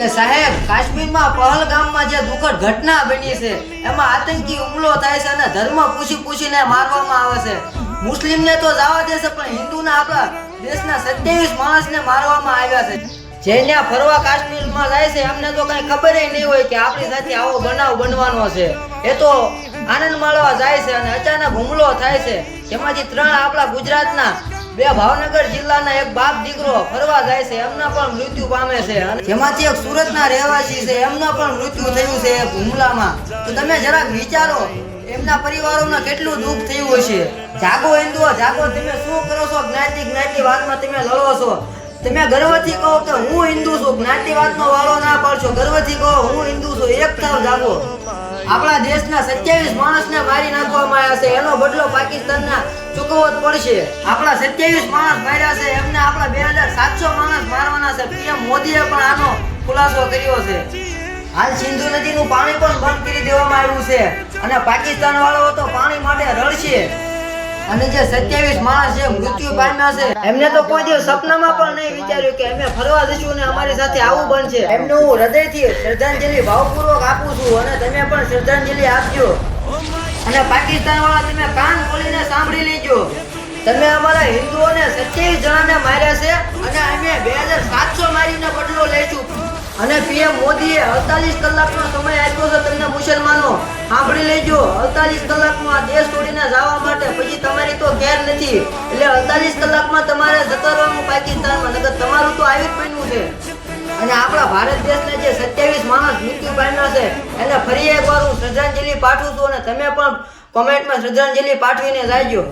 કે સાહેબ, કાશ્મીરમાં પહલગામમાં જે દુઃખદ ઘટના બની છે, એમાં આતંકી હુમલો થાય છે અને ધર્મ પૂછી પૂછીને મારવામાં આવે છે. મુસ્લિમને તો જવા દેશે પણ હિન્દુના આપણા દેશના સત્યાવીસ માણસને મારવામાં આવ્યા છે. જે ત્યાં ફરવા કાશ્મીરમાં જાય છે, એમને તો કઈ ખબર નહીં હોય કે આપણી સાથે આવો બનાવ બનવાનો છે. એ તો આનંદ માણવા જાય છે અને અચાનક હુમલો થાય છે. જેમાંથી ત્રણ આપણા ગુજરાતના બે ભાવનગર જિલ્લાના એક બાપ દીકરો ફરવા જાય છે, એમના પણ મૃત્યુ પામે છે. જેમાંથી એક સુરતના રહેવાસી છે, એમના પણ મૃત્યુ થયું છે હુમલામાં. તો તમે જરાક વિચારો, એમના પરિવારોમાં કેટલું દુઃખ થયું હશે? જાગો હિન્દુઓ, જાગો. તમે શું કરો છો? જ્ઞાતિ જ્ઞાતિ વાતમાં તમે લડો છો. તમે ગર્વથી કહો કે હું હિન્દુ છું. જ્ઞાતિવાદનો વાળો ના પાડશો. ગર્વથી કહો, હું હિન્દુ છું. એક થાવ જાગો. આપણા દેશના સત્યાવીસ માણસને મારી નાખવામાં આવ્યા છે. એનો બદલો પાકિસ્તાનના ચૂકવવો જ પડશે. આપણા સત્યાવીસ માણસ માર્યા છે. એમને આપણા બે હજાર સાતસો માણસ મારવાના છે. પીએમ મોદીએ પણ આનો ખુલાસો કર્યો છે. હાલ સિંધુ નદીનું પાણી પણ બંધ કરી દેવામાં આવ્યું છે. અને પાકિસ્તાન વાળો તો પાણી માટે રડશે. અને જે સત્યાવીસ માણસ છે, મૃત્યુ પામ્યા છે, એમને તો કોઈ દિવસ સપનામાં પણ નહીં વિચાર્યું કે અમે ફરવા જશું ને અમારી સાથે આવું બનશે. એમને હું હૃદયથી શ્રદ્ધાંજલિ ભાવપૂર્વક આપું છું અને તમે પણ શ્રદ્ધાંજલિ આપજો. અને પાકિસ્તાન વાળા તમે કાન ખોલીને સાંભળી લેજો. તમે અમારા હિન્દુઓને સત્યાવીસ જણાને માર્યા છે અને અમે બે હજાર સાતસો મારીને બદલો લઈશું. અને પીએમ મોદીએ અડતાલીસ કલાકનો સમય આપ્યો છે તમને મુસલમાનો. સાંભળી લેજો, અડતાલીસ કલાકમાં આ દેશ છોડીને જવા માટે. પછી તમારી તો ઘેર નથી. એટલે અડતાલીસ કલાકમાં તમારે જતો રહેવાનું પાકિસ્તાનમાં નકર તમારું તો આવી જ પડ્યું છે. અને આપણા ભારત દેશને જે સત્યાવીસ માણસ મૃત્યુ પામ્યા છે, એને ફરી એકવાર હું શ્રદ્ધાંજલિ પાઠવું છું. અને તમે પણ કોમેન્ટમાં શ્રદ્ધાંજલિ પાઠવીને જાજો